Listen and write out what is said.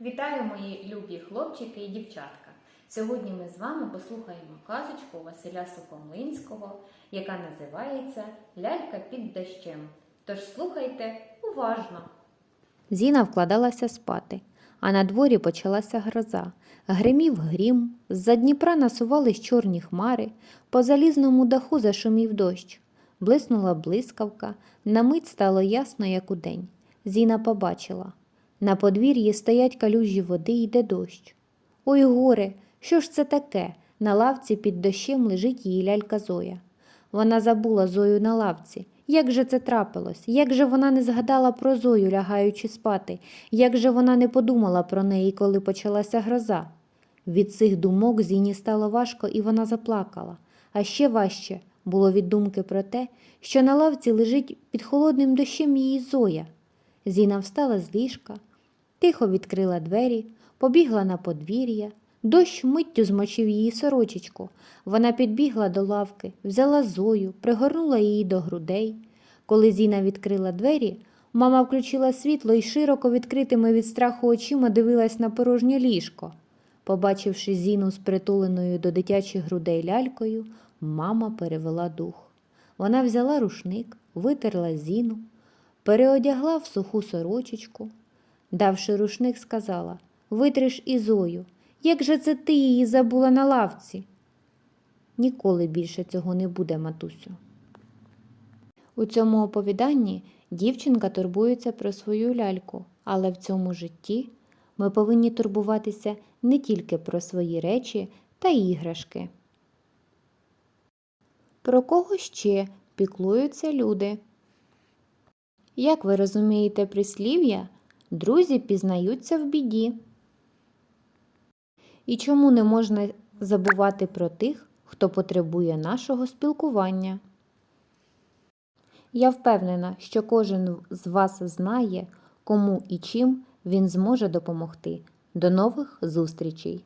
Вітаю мої любі хлопчики і дівчатка. Сьогодні ми з вами послухаємо казочку Василя Сухомлинського, яка називається Лялька під дощем. Тож слухайте уважно. Зіна вкладалася спати, а на дворі почалася гроза. Гримів грім, з-за Дніпра насувались чорні хмари, по залізному даху зашумів дощ. Блиснула блискавка, на мить стало ясно, як удень. Зіна побачила. На подвір'ї стоять калюжі води йде дощ. Ой горе, що ж це таке? На лавці під дощем лежить її лялька Зоя. Вона забула Зою на лавці. Як же це трапилось? Як же вона не згадала про Зою, лягаючи спати? Як же вона не подумала про неї, коли почалася гроза? Від цих думок Зіні стало важко, і вона заплакала. А ще важче було від думки про те, що на лавці лежить під холодним дощем її Зоя. Зіна встала з ліжка, тихо відкрила двері, побігла на подвір'я. Дощ миттю змочив її сорочечку. Вона підбігла до лавки, взяла Зою, пригорнула її до грудей. Коли Зіна відкрила двері, мама включила світло і широко відкритими від страху очима дивилась на порожнє ліжко. Побачивши Зіну з притуленою до дитячих грудей лялькою, мама перевела дух. Вона взяла рушник, витерла Зіну, переодягла в суху сорочечку. Давши рушник, сказала Витриш і Зою, як же це ти її забула на лавці? Ніколи більше цього не буде, матусю. У цьому оповіданні дівчинка турбується про свою ляльку, але в цьому житті ми повинні турбуватися не тільки про свої речі та іграшки. Про кого ще піклуються люди? Як ви розумієте прислів'я, друзі пізнаються в біді. І чому не можна забувати про тих, хто потребує нашого спілкування? Я впевнена, що кожен з вас знає, кому і чим він зможе допомогти. До нових зустрічей!